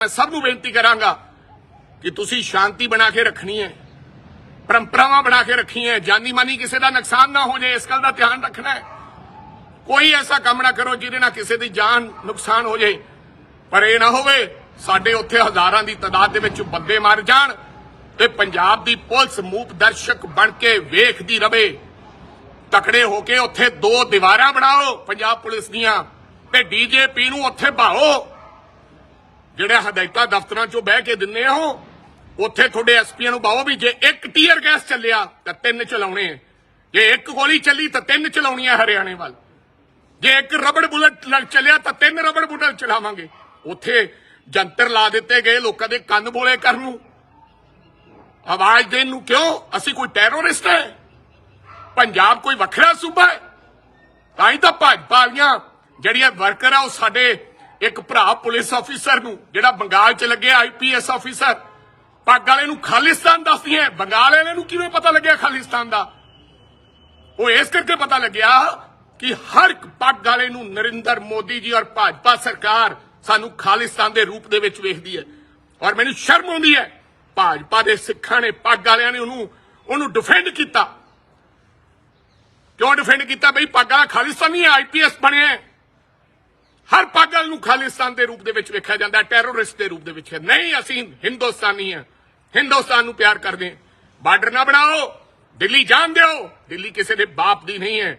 ਮੈਂ ਸਭ ਨੂੰ ਬੇਨਤੀ ਕਰਾਂਗਾ ਕਿ ਤੁਸੀਂ ਸ਼ਾਂਤੀ ਬਣਾ ਕੇ ਰੱਖਣੀ ਹੈ, ਪਰੰਪਰਾਵਾਂ ਬਣਾ ਕੇ ਰੱਖੀਆਂ ਜਾਨੀ ਮਾਨੀ ਕਿਸੇ ਦਾ ਨੁਕਸਾਨ ਨਾ ਹੋ ਜਾਏ, ਇਸ ਗੱਲ ਦਾ ਧਿਆਨ ਰੱਖਣਾ ਹੈ। ਕੋਈ ਐਸਾ ਕੰਮ ਨਾ ਕਰੋ ਜਿਹਦੇ ਨਾਲ ਕਿਸੇ ਦੀ ਜਾਨ ਨੁਕਸਾਨ ਹੋ ਜਾਏ। ਪਰ ਇਹ ਨਾ ਹੋਵੇ ਸਾਡੇ ਉੱਥੇ ਹਜ਼ਾਰਾਂ ਦੀ ਤਾਦਾਦ ਦੇ ਵਿੱਚ ਬੰਦੇ ਮਰ ਜਾਣ ਤੇ ਪੰਜਾਬ ਦੀ ਪੁਲਿਸ ਮੂਪ ਦਰਸ਼ਕ ਬਣ ਕੇ ਵੇਖਦੀ ਰਵੇ। ਤਕੜੇ ਹੋ ਕੇ ਉੱਥੇ ਦੋ ਦੀਵਾਰਾਂ ਬਣਾਓ, ਪੰਜਾਬ ਪੁਲਿਸ ਦੀਆਂ, ਤੇ ਡੀਜੇਪੀ ਨੂੰ ਉੱਥੇ ਭਾਓ। ਜਿਹੜੇ ਹਦਾਇਤਾਂ ਦਫ਼ਤਰਾਂ 'ਚੋਂ ਬਹਿ ਕੇ ਦਿੰਨੇ ਹੋ ਉੱਥੇ ਤੁਹਾਡੇ ਐਸਪੀਆਂ ਨੂੰ ਬਾਹੋ ਵੀ ਜੇ ਇੱਕ ਟੀਅਰ ਗੈਸ ਚੱਲਿਆ ਤਾਂ ਤਿੰਨ ਚਲਾਉਣੇ ਜੇ ਇੱਕ ਗੋਲੀ ਚੱਲੀ ਤਾਂ ਤਿੰਨ ਚਲਾਉਣੀਆਂ ਹਰਿਆਣੇ ਵੱਲ। ਜੇ ਇੱਕ ਰਬੜ ਬੁਲਟ ਚੱਲਿਆ ਤਾਂ ਤਿੰਨ ਰਬੜ ਬੁਲਟ ਚਲਾਵਾਂਗੇ। ਉੱਥੇ ਜੰਤਰ ਲਾ ਦਿੱਤੇ ਗਏ ਲੋਕਾਂ ਦੇ ਕੰਨ ਬੋਲੇ ਕਰਨ ਨੂੰ। ਆਵਾਜ਼ ਦੇਣ ਨੂੰ ਕਿਉਂ? ਅਸੀਂ ਕੋਈ ਟੈਰੋਰਿਸਟ ਹੈ ਪੰਜਾਬ ਕੋਈ ਵੱਖਰਾ ਸੂਬਾ ਹੈ ਤਾਂ ਹੀ ਤਾਂ ਭਾਜਪਾ ਵਾਲੀਆਂ ਜਿਹੜੀਆਂ ਵਰਕਰ ਆ ਉਹ ਸਾਡੇ ਇੱਕ ਭਰਾ ਪੁਲਿਸ ਆਫੀਸਰ ਨੂੰ, ਜਿਹੜਾ ਬੰਗਾਲ 'ਚ ਲੱਗਿਆ ਆਈਪੀਐਸ ਆਫੀਸਰ। ਪੱਗ ਵਾਲੇ ਨੂੰ ਖਾਲਿਸਤਾਨ ਦੱਸਦੀ ਹੈ। ਬੰਗਾਲ ਵਾਲੇ ਨੂੰ ਕਿਵੇਂ ਪਤਾ ਲੱਗਿਆ ਖਾਲਿਸਤਾਨ ਦਾ? ਉਹ ਇਸ ਕਰਕੇ ਪਤਾ ਲੱਗਿਆ ਕਿ ਹਰ ਇੱਕ ਪੱਗ ਵਾਲੇ ਨੂੰ ਨਰਿੰਦਰ ਮੋਦੀ ਜੀ ਔਰ ਭਾਜਪਾ ਸਰਕਾਰ ਸਾਨੂੰ ਖਾਲਿਸਤਾਨ ਦੇ ਰੂਪ ਦੇ ਵਿੱਚ ਵੇਖਦੀ ਹੈ। ਔਰ ਮੈਨੂੰ ਸ਼ਰਮ ਆਉਂਦੀ ਹੈ। ਭਾਜਪਾ ਦੇ ਸਿੱਖਾਂ ਨੇ ਪੱਗ ਵਾਲਿਆਂ ਨੇ ਉਹਨੂੰ ਉਹਨੂੰ ਡਿਫੈਂਡ ਕੀਤਾ। ਕਿਉਂ ਡਿਫੈਂਡ ਕੀਤਾ? ਬਈ ਪੱਗਾਂ ਖਾਲਿਸਤਾਨੀ ਆਈਪੀਐਸ ਬਣਿਆ ਹੈ। ਹਰ ਪਾਗਲ ਨੂੰ ਖਾਲਿਸਤਾਨ ਦੇ ਰੂਪ ਦੇ ਵਿੱਚ ਵੇਖਿਆ ਜਾਂਦਾ ਹੈ, ਟੈਰਰਿਸਟ ਦੇ ਰੂਪ ਦੇ ਵਿੱਚ ਨਹੀਂ, ਅਸੀਂ ਹਿੰਦੁਸਤਾਨੀ ਹਾਂ। ਹਿੰਦੁਸਤਾਨ ਨੂੰ ਪਿਆਰ ਕਰਦੇ ਹਾਂ। ਬਾਰਡਰ ਨਾ ਬਣਾਓ, ਦਿੱਲੀ ਜਾਣ ਦਿਓ। ਦਿੱਲੀ ਕਿਸੇ ਦੇ ਬਾਪ ਦੀ ਨਹੀਂ ਹੈ।